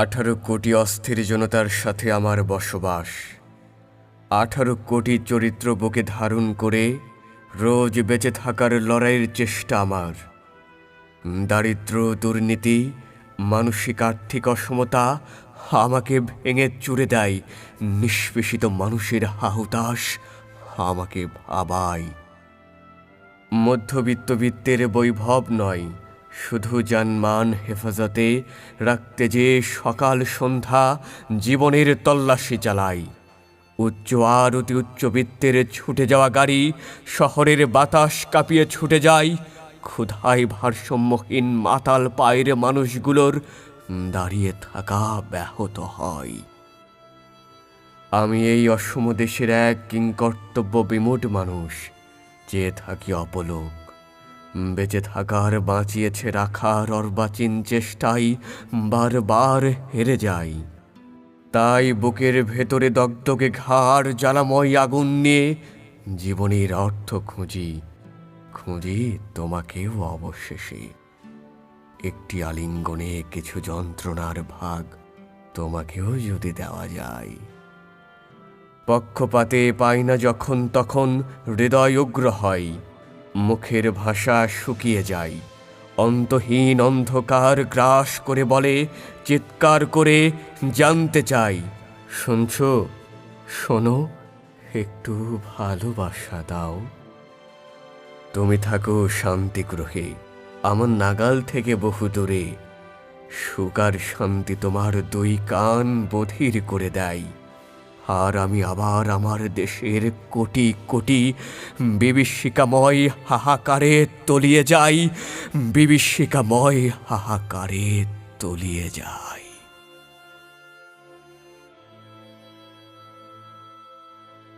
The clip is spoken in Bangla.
আঠারো কোটি অস্থির জনতার সাথে আমার বসবাস। আঠারো কোটি চরিত্র বুকে ধারণ করে রোজ বেঁচে থাকার লড়াইয়ের চেষ্টা আমার। দারিদ্র দুর্নীতি, মানসিক আর্থিক অসমতা আমাকে ভেঙে চুরে দেয়। নিষ্পেষিত মানুষের হাহুতাস আমাকে ভাবায়। মধ্যবিত্ত বিত্তের বৈভব নয় শুধু জানমান হেফাজতে রাখতে যে সকাল সন্ধ্যা জীবনের তল্লাশি চালাই, উচ্চ আর অতি উচ্চবিত্তের ছুটে যাওয়া গাড়ি শহরের বাতাস কাঁপিয়ে ছুটে যায়, ক্ষুধায় ভারসাম্যহীন মাতাল পায়ের মানুষগুলোর দাঁড়িয়ে থাকা ব্যাহত হয়। আমি এই অসম দেশের এক কিংকর্তব্য বিমূঢ় মানুষ চেয়ে থাকি অপলোক। বেঁচে থাকার, বাঁচিয়েছে রাখার অর্বাচীন চেষ্টায় বারবার হেরে যাই। তাই বুকের ভেতরে দগদগে ঘাড়, জ্বালাময় আগুন নিয়ে জীবনের অর্থ খুঁজি। খুঁজি তোমাকেও অবশেষে। একটি আলিঙ্গনে কিছু যন্ত্রণার ভাগ তোমাকেও যদি দেওয়া যায়। পক্ষপাতে পাই না যখন তখন হৃদয় উগ্র হয়। মুখের ভাষা শুকিয়ে যায়। অন্তহীন অন্ধকার গ্রাস করে বলে, চিৎকার করে জানতে চাই। শুনছ? শোনো, একটু ভালোবাসা দাও। তুমি থাকো শান্তি গ্রহে আমার নাগাল থেকে বহু দূরে। সুকার শান্তি তোমার দুই কান বধির করে দেয়। আর আমি আবার আমার দেশের কোটি কোটি বিভীষিকাময় হাহাকারে তলিয়ে যাই, বিভীষিকাময় হাহাকারে তলিয়ে যাই।